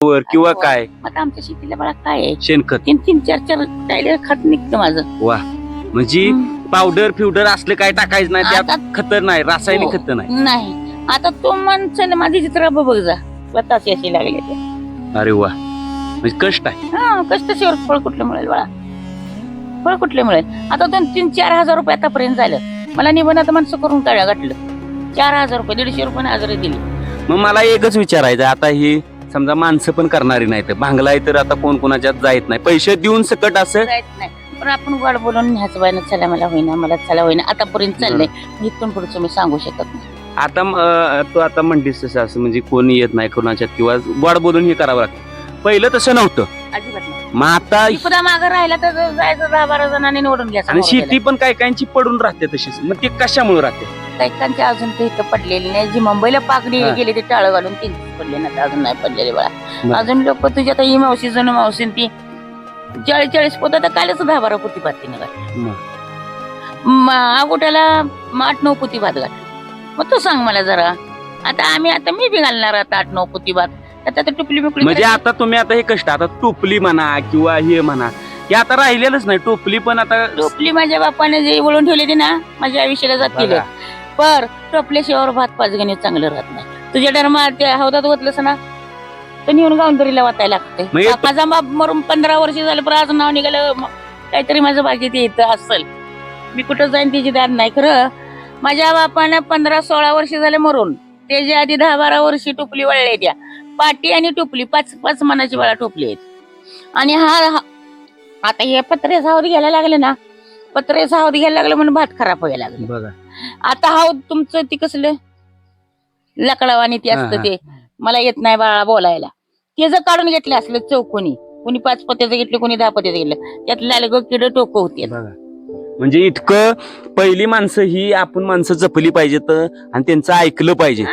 वर किंवा काय? आता आमच्या शेतीला मला काय आहे. शेणखत. तीन तीन चार चार टायले खत निघतं माझं. वा. म्हणजे. पावडर फिवडर असलं काय टाकायचं नाही त्यात आता खतर नाही रासायनिक हो. खत नाही. नाही. आता तो माणसाने माझी चित्र बघ जा. स्वतःच अशी लागले ते. अरे वा. म्हणजे कष्ट आहे. हा कष्टाशिवर फळ कुठलं मिळेल बाळा? फळ कुठले मिळेल? आता दोन तीन चार हजार रुपये आतापर्यंत झालं. मला निबंधात माणसं करून काय घातलं चार हजार रुपये दीडशे रुपये हजेरी दिली. मग मला एकच विचारायचं आता ही समजा माणसं पण करणारी नाही तर भांगलाय तर आता कोण कोणाच्यात जायत नाही. पैसे देऊन सकट असं जायचं नाही. पण आपण वाढ बोलून ह्याच बायनं चला मला होईना मला चला होईना. आतापर्यंत चाललंय. इथून पुढचं मी सांगू शकत नाही. आता अं, तू आता म्हणलीस तसं असं म्हणजे कोण येत नाही कोणाच्यात किंवा वाढ बोलून हे करावं लागतं. पहिलं तसं नव्हतं. अजिबात नाही. मग आता पुन्हा मागं राहिला तर जायचं दहा बारा जणांनी निवडून घ्यायचं आणि शेती पण काय काहींची पडून राहते तशीच. मग ते कशामुळे राहते. कैकांचे अजून ते इथं पडलेले नाही. जी मुंबईला पाकडी हा. गेली ते टाळ घालून ती पडले ना अजून नाही पडलेले बाळा. अजून लोक तुझ्या आता ही मावशी जुनं मावशी आणि ती चाळीस चाळीस पोत आता कालच दहा बारा पुती भात तिनं घातली. अगोट्याला आठ नऊ पुती भात घातली. मग तू सांग मला जरा. आता आम्ही आता मी बी घालणार आता आठ नऊ पुती भात. आता तर टुपली म्हणजे. आता तुम्ही आता हे कष्ट आता टोपली म्हणा किंवा हे म्हणा हे आता राहिलेलंच नाही. टोपली पण आता टोपली माझ्या बापाने जे वळून ठेवली ती ना माझ्या आयुष्याला जातील बघा. पर टोपल्याशिवाय भात पाच गणे चांगलं राहत नाही. तुझ्या डरमा त्या हौदात ओतलंस ना तर नेऊन गावंदरीला वाचायला लागते माझा बाप मरून पंधरा वर्ष झालं पण आज नाव निघालं म- काहीतरी माझं बाकी ते इथं असेल. मी कुठं जाईन त्याची दाद नाही. खरं माझ्या बापाने पंधरा सोळा वर्ष झाले मरून. त्याच्या आधी दहा बारा वर्षी टोपली वळले त्या. पाटी आणि टोपली पाच पाच मनाची वेळा टोपली आहेत. आणि हा हा- आता हे पत्रे सावध घ्यायला लागले ना पत्रे सावध घ्यायला लागले म्हणून भात खराब व्हायला लागले. बघा. आता हा तुमचं ती कसलं? लकडावानी ते हा, असतं हा. ते. मला येत नाही बाळा बोलायला. ते जर काढून घेतले असले चौकोनी कोणी पाच पत्याचं घेतलं कोणी दहा पत्याचं घेतलं त्यात लाल किड टोक होते. बघा. म्हणजे इतकं पहिली माणसं ही आपण माणसं जपली पाहिजेत आणि त्यांचं ऐकलं पाहिजे.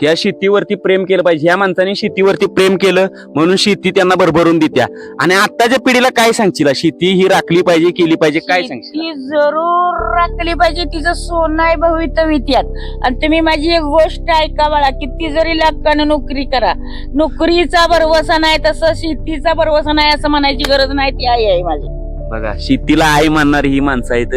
ह्या शेतीवरती प्रेम केलं पाहिजे. ह्या माणसाने शेतीवरती प्रेम केलं म्हणून शेती त्यांना भरभरून देत्या. आणि आताच्या पिढीला काय सांगशील? शेती ही राखली पाहिजे केली पाहिजे काय सांगशील? ती जरूर राखली पाहिजे. तिचं सोनं आहे भवितव्यात आणि तुम्ही माझी एक गोष्ट ऐका बाळा किती जरी लाखानं नोकरी करा नोकरीचा भरवसा नाही तसं शेतीचा भरवसा नाही असं म्हणायची गरज नाही. ती आई आहे माझी. बघा शेतीला आई मानणारी ही माणसं आहेत.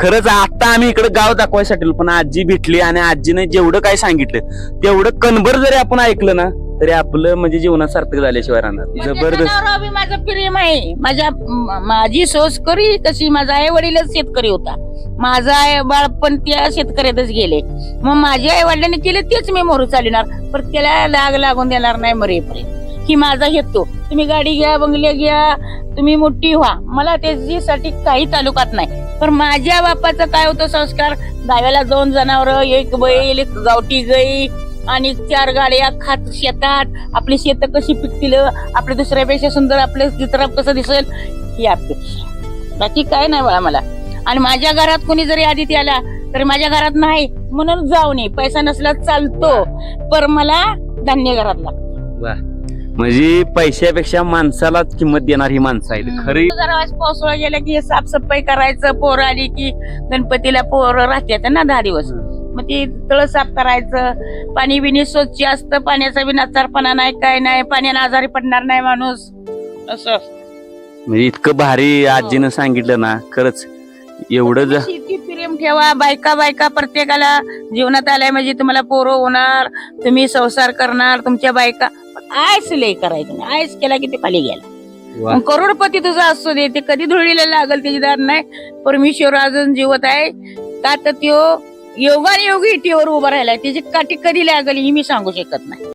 खरंच आता आम्ही इकडे गाव दाखवायसाठी पण आजी भेटली आणि आजीने जेवढं काय सांगितलं तेवढं कणभर जरी आपण ऐकलं ना तरी आपलं म्हणजे जीवनात सार्थक झाल्याशिवाय राहणार. जबरदस्त बी माझं प्रेम आहे. माझ्या म- माझी सोसकरी कशी माझा आई वडीलच शेतकरी होता. माझा आई बाळ पण त्या शेतकऱ्यातच गेले. मग माझ्या आई वडिलांनी केले तेच मी मोरू चालणार पण त्याला लाग लागून देणार नाही मरेपर्यंत. की माझा घेतो तुम्ही गाडी घ्या बंगले घ्या तुम्ही मोठी व्हा. मला त्याच्यासाठी काही तालुकात नाही. पण माझ्या बापाचं काय होतं संस्कार? दहाव्याला दोन जनावर एक बैल एक गावठी गाई आणि चार गाड्या खात शेतात. आपली शेत कशी पिकतील? आपल्या दुसऱ्यापेक्षा सुंदर आपलं चित्र कसं दिसेल? ही अपेक्षा बाकी काय नाही बळा मला. आणि माझ्या घरात कोणी जरी आदिती आला तर माझ्या घरात नाही. म्हणून जाऊ नये. पैसा नसला चालतो. पर मला धान्य घरात लागतो. म्हणजे पैशापेक्षा माणसालाच किंमत देणार ही माणसं आहेत खरी. जरा पावसाळा गेला की साफसफाई करायचं पोरं आली की गणपतीला पोरं राहतात ना दहा दिवस. मग ती तळ साफ करायचं पाणी बिनी स्वच्छ असतं पाण्याचा बी नाचारपणा नाही काय नाही पाण्याने आजारी पडणार नाही माणूस. असं असतं. म्हणजे इतकं भारी आजीनं सांगितलं ना खरंच एवढं ज- शेती प्रेम ठेवा. बायका बायका प्रत्येकाला जीवनात आलाय म्हणजे तुम्हाला पोरं होणार तुम्ही संसार करणार तुमच्या बायका. आयस लय करायचं आयस केला की ते खाली गेला. मग करोडपती तुझा असू दे ते कधी धुळीला लागल त्याची दार नाही. परमेश्वर अजून जिवत आहे. का तर त्यो योगाने योगी टीवर उभा राहिलाय. त्याची काठी कधी लागल ही मी सांगू शकत नाही.